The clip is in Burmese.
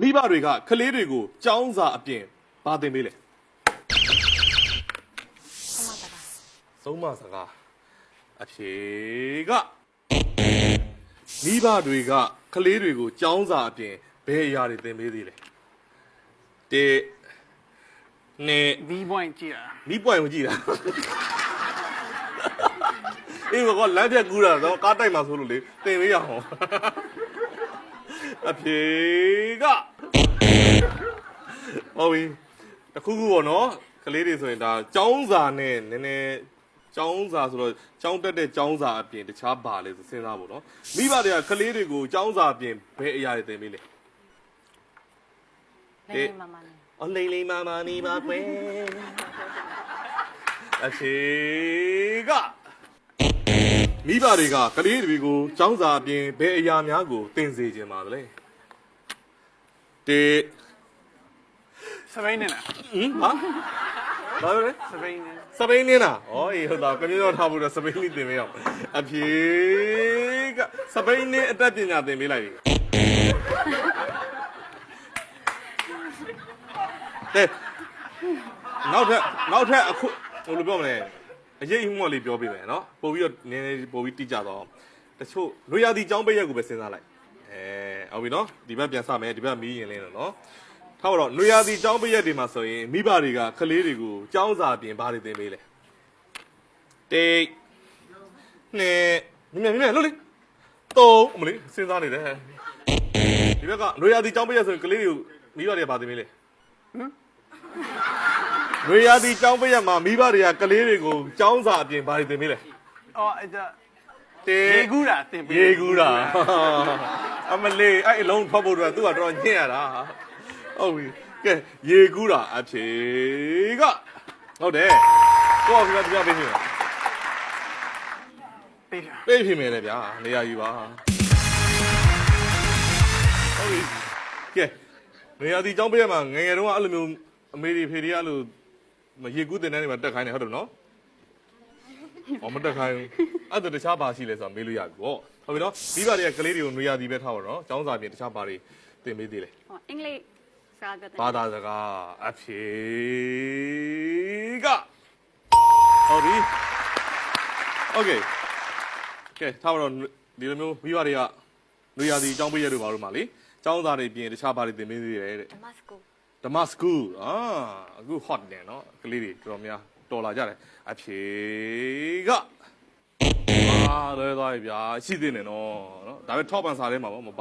မိဘတွေကကလေးတွေကိုကြောင်းစာအပြင်ဘာသင်ပေးလဲဆုံးမစကားသုံးမစကားအဖြေကမိဘတွေကကလေးတွေကိုကြောင်းစာအပြင်ဘယ်အရာတွေသင်ပေးသေးလဲတေနေ V point ကြည့်ရတာမိပွိုင်ကိုကြည့်တာအေးဘောကလမ်းဖြတ်ကူးတာတော့ကားတိုက်မှာဆိုလို့လေတင်ပေးရအောင် အဖြေကဟုတ်ပြီတစ်ခုခုပေါ့နော်ကလေးတွေဆိုရင်ဒါចောင်းစာနဲ့နည်းနည်းចောင်းစာဆိုတော့ចောင်းတက်တဲ့ចောင်းစာအပြင်တခြားပါလေဆိုစဉ်းစားဖို့နော်မိဘတွေကကလေးတွေကိုចောင်းစာအပြင်ဘယ်အရာတွေသင်ပေးလဲ လေးလေးမမလေး အလိမ့်လိမ့်မာမာနေပါကွယ်အချေက မိဘတွေကကလေးတွေကိုចောင်းစာအပြင်ဘယ်အရာများကိုသင်စေခြင်းပါလဲတေစပိန်နဲ့လားဟင်ဟာဘာလဲစပိန်နဲ့စပိန်နင်းလားဩအေးဟုတ်တာကမျိုးတော့ထားဖို့တော့စပိန်လေးသင်ပေးအောင်အဖြေကစပိန်နင်းအတတ်ပညာသင်ပေးလိုက်ပြီတဲ့နောက်ထပ်နောက်ထပ်အခုဟိုလိုပြောမလဲ အရေးအမှုလေးပြောပေးမယ်နော်ပို့ပြီးတော့နည်းနည်းပို့ပြီးတိကျတော့တချို့လွေရသည်ចောင်းပိတ်ရက်ကိုပဲစဉ်းစားလိုက်အဲဟုတ်ပြီနော်ဒီဘက်ပြန်စမယ်ဒီဘက်မီးရင်လင်းတော့နော် ထားပါတော့နွေရာသီចောင်းပရက်တွေမှာဆိုရင်မိဘတွေကကလေးတွေကိုចောင်းစာပြင်ဘာတွေသင်ပေးလဲတိတ်နှစ်မြင်မြင်မြင်လို့လေသုံးအမလေးစဉ်းစားနေတယ်ဒီဘက်ကနွေရာသီចောင်းပရက်ဆိုရင်ကလေးတွေကိုမိဘတွေကဘာသင်ပေးလဲဟမ် ရွေရာသီကျောင်းပိတ်ရက်မှာမိဘတွေကကလေးတွေကိုကျောင်းစာအပြင်ဘာတွေသင်ပေးလဲအော်အဲ့ဒါတေရေကူးတာသင်ပေးရေကူးတာအမလေးအဲ့အလုံးထွက်ဖို့အတွက်သူကတော်ညှင့်ရတာဟုတ်ပြီကဲရေကူးတာအဖြေကဟုတ်တယ်ကိုယ့်အဖေကတရားပေးနေတယ်ပေးတာပေးဖြစ်မယ်လေဗျာနေရာယူပါဟုတ်ပြီကဲနေရာဒီကျောင်းပြရမှာငယ်ငယ်တုန်းကအဲ့လိုမျိုးအမေတွေဖေတွေကအဲ့လို မရေကူးတင်တဲ့နေမှာတက်ခိုင်းတယ်ဟုတ်တယ်နော်အော်မတက်ခိုင်းဘူးအဲ့ဒါတခြားဘာရှိလဲဆိုတာမေးလို့ရပြီပေါ့ဟုတ်ပြီနော်မိဘတွေကကလေးတွေကိုနွေရသည်ပဲထားပါတော့ကျောင်းစာပြင်တခြားဘာတွေသင်ပေးသေးလဲဟောအင်္ဂလိပ်စကားပြောတယ်ဘာသာစကားအဖြေကဟောဒီโอเคကဲထားပါတော့ဒီလိုမျိုးမိဘတွေကနွေရသည်အကြောင်းပေးရတို့ပါလို့မှာလေကျောင်းစာတွေပြင်တခြားဘာတွေသင်ပေးသေးတယ်တဲ့ Damascus ဓမ္မစကူအာအခု hot တယ်နော်ကလေးတွေတော်တော်များတော်လာကြတယ်အဖြေကအာလွဲသွားပြီဗျာရှိသေးတယ်နော်နော်ဒါပေမဲ့ top ပန်စာထဲမှာပေါ့မပါ